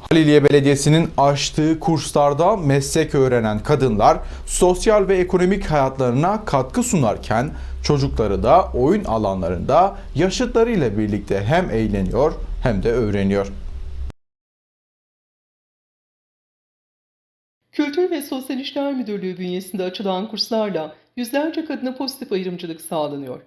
Haliliye Belediyesi'nin açtığı kurslarda meslek öğrenen kadınlar sosyal ve ekonomik hayatlarına katkı sunarken çocukları da oyun alanlarında yaşıtlarıyla birlikte hem eğleniyor hem de öğreniyor. Kültür ve Sosyal İşler Müdürlüğü bünyesinde açılan kurslarla yüzlerce kadına pozitif ayrımcılık sağlanıyor.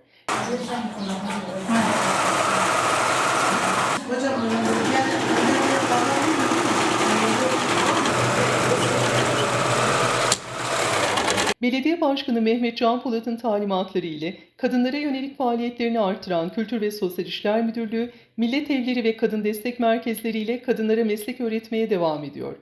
Belediye Başkanı Mehmet Can Polat'ın talimatları ile kadınlara yönelik faaliyetlerini artıran Kültür ve Sosyal İşler Müdürlüğü, Millet Evleri ve Kadın Destek Merkezleri ile kadınlara meslek öğretmeye devam ediyor.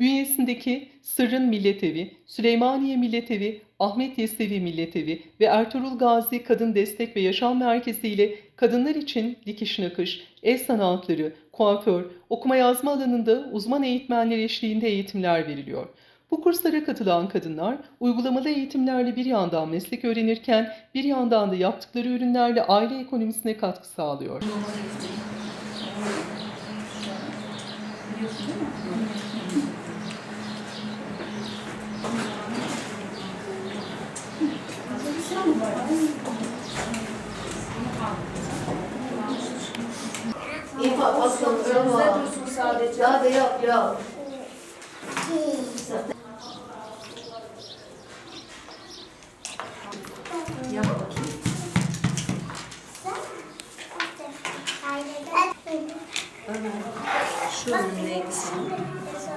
Bünyesindeki Sırrın Millet Evi, Süleymaniye Millet Evi, Ahmet Yesevi Millet Evi ve Ertuğrul Gazi Kadın Destek ve Yaşam Merkezi ile kadınlar için dikiş nakış, el sanatları, kuaför, okuma yazma alanında uzman eğitmenler eşliğinde eğitimler veriliyor. Bu kurslara katılan kadınlar uygulamalı eğitimlerle bir yandan meslek öğrenirken bir yandan da yaptıkları ürünlerle aile ekonomisine katkı sağlıyor. İfa aslan bravo. sadece. Daha da yap yap. Şu neydi senin?